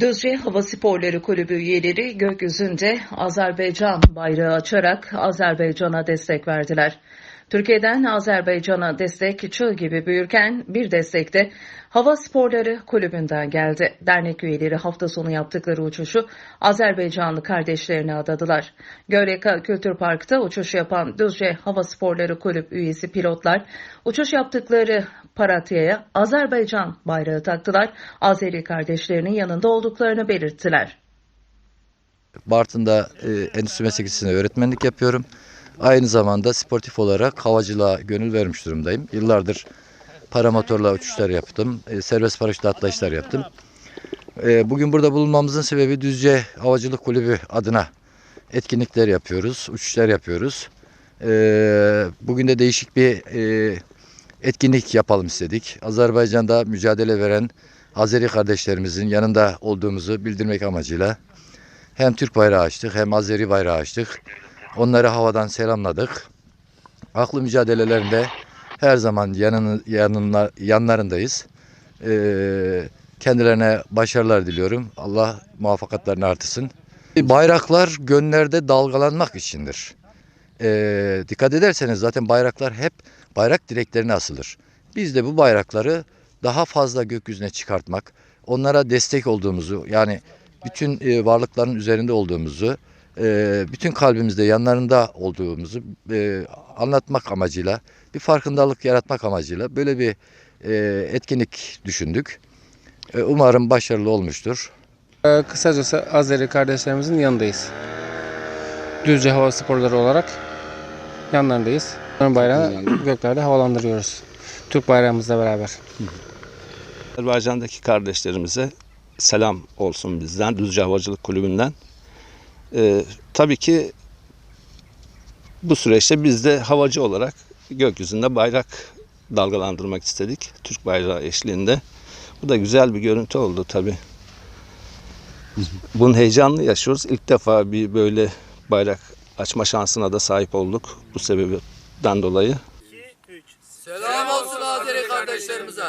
Düzce Hava Sporları Kulübü üyeleri gökyüzünde Azerbaycan bayrağı açarak Azerbaycan'a destek verdiler. Türkiye'den Azerbaycan'a destek çığ gibi büyürken bir destek de Hava Sporları Kulübü'nden geldi. Dernek üyeleri hafta sonu yaptıkları uçuşu Azerbaycanlı kardeşlerine adadılar. Gölyaka Kültür Park'ta uçuş yapan Düzce Hava Sporları Kulüp üyesi pilotlar uçuş yaptıkları Paratya'ya Azerbaycan bayrağı taktılar. Azeri kardeşlerinin yanında olduklarını belirttiler. Bartın'da e, endüstri meslek öğretmenlik yapıyorum. Aynı zamanda sportif olarak havacılığa gönül vermiş durumdayım. Yıllardır paramotorla uçuşlar yaptım. E, serbest paraşütle atlayışlar yaptım. E, bugün burada bulunmamızın sebebi Düzce Havacılık Kulübü adına etkinlikler yapıyoruz, uçuşlar yapıyoruz. E, bugün de değişik bir e, etkinlik yapalım istedik. Azerbaycan'da mücadele veren Azeri kardeşlerimizin yanında olduğumuzu bildirmek amacıyla hem Türk bayrağı açtık hem Azeri bayrağı açtık. Onları havadan selamladık. Haklı mücadelelerinde her zaman yanını, yanına, yanlarındayız. Ee, kendilerine başarılar diliyorum. Allah muvaffakatlarını artırsın. Bayraklar gönlerde dalgalanmak içindir. Ee, dikkat ederseniz zaten bayraklar hep bayrak direklerine asılır. Biz de bu bayrakları daha fazla gökyüzüne çıkartmak, onlara destek olduğumuzu yani bütün e, varlıkların üzerinde olduğumuzu, e, bütün kalbimizde yanlarında olduğumuzu e, anlatmak amacıyla, bir farkındalık yaratmak amacıyla böyle bir e, etkinlik düşündük. E, umarım başarılı olmuştur. Ee, Kısacası Azeri kardeşlerimizin yanındayız. Düzce Hava Sporları olarak yanlarındayız. Onların bayrağını göklerde havalandırıyoruz. Türk bayrağımızla beraber. Azerbaycan'daki kardeşlerimize selam olsun bizden, Düzce Havacılık Kulübü'nden. Ee, tabii ki bu süreçte biz de havacı olarak gökyüzünde bayrak dalgalandırmak istedik. Türk bayrağı eşliğinde. Bu da güzel bir görüntü oldu tabii. Bunun heyecanlı yaşıyoruz. İlk defa bir böyle bayrak açma şansına da sahip olduk bu sebepten dolayı. Selam olsun Azeri kardeşlerimize.